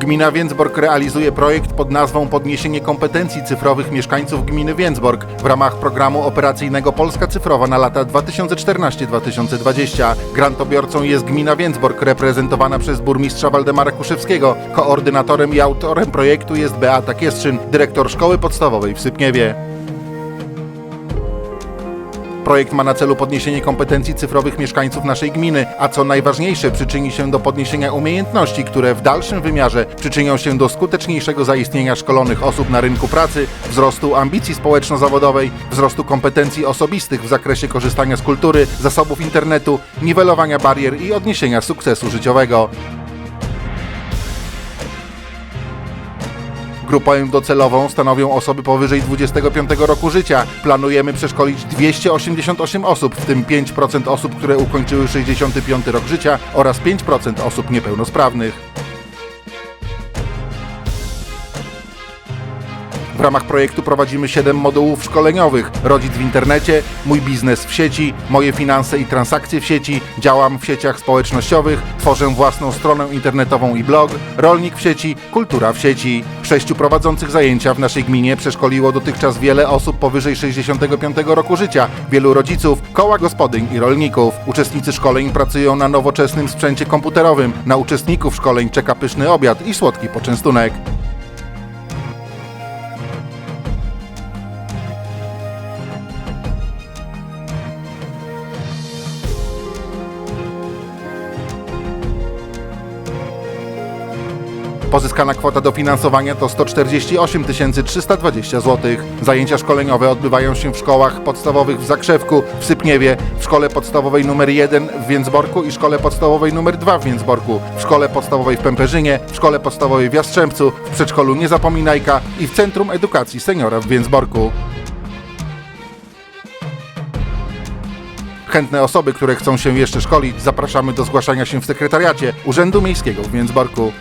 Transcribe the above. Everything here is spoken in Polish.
Gmina Więcbork realizuje projekt pod nazwą Podniesienie kompetencji cyfrowych mieszkańców gminy Więcbork w ramach programu operacyjnego Polska Cyfrowa na lata 2014-2020. Grantobiorcą jest gmina Więcbork, reprezentowana przez burmistrza Waldemara Kuszewskiego. Koordynatorem i autorem projektu jest Beata Kiestrzyn, dyrektor szkoły podstawowej w Sypniewie. Projekt ma na celu podniesienie kompetencji cyfrowych mieszkańców naszej gminy, a co najważniejsze przyczyni się do podniesienia umiejętności, które w dalszym wymiarze przyczynią się do skuteczniejszego zaistnienia szkolonych osób na rynku pracy, wzrostu ambicji społeczno-zawodowej, wzrostu kompetencji osobistych w zakresie korzystania z kultury, zasobów internetu, niwelowania barier i odniesienia sukcesu życiowego. Grupę docelową stanowią osoby powyżej 25 roku życia. Planujemy przeszkolić 288 osób, w tym 5% osób, które ukończyły 65 rok życia oraz 5% osób niepełnosprawnych. W ramach projektu prowadzimy 7 modułów szkoleniowych: Rodzic w internecie, Mój biznes w sieci, Moje finanse i transakcje w sieci, Działam w sieciach społecznościowych, Tworzę własną stronę internetową i blog, Rolnik w sieci, Kultura w sieci. Sześciu prowadzących zajęcia w naszej gminie przeszkoliło dotychczas wiele osób powyżej 65 roku życia, wielu rodziców, koła gospodyń i rolników. Uczestnicy szkoleń pracują na nowoczesnym sprzęcie komputerowym. Na uczestników szkoleń czeka pyszny obiad i słodki poczęstunek. Pozyskana kwota dofinansowania to 148 320 zł. Zajęcia szkoleniowe odbywają się w szkołach podstawowych w Zakrzewku, w Sypniewie, w szkole podstawowej nr 1 w Więcborku i szkole podstawowej nr 2 w Więcborku, w szkole podstawowej w Pęperzynie, w szkole podstawowej w Jastrzębcu, w przedszkolu Niezapominajka i w Centrum Edukacji Seniora w Więcborku. Chętne osoby, które chcą się jeszcze szkolić, zapraszamy do zgłaszania się w sekretariacie Urzędu Miejskiego w Więcborku.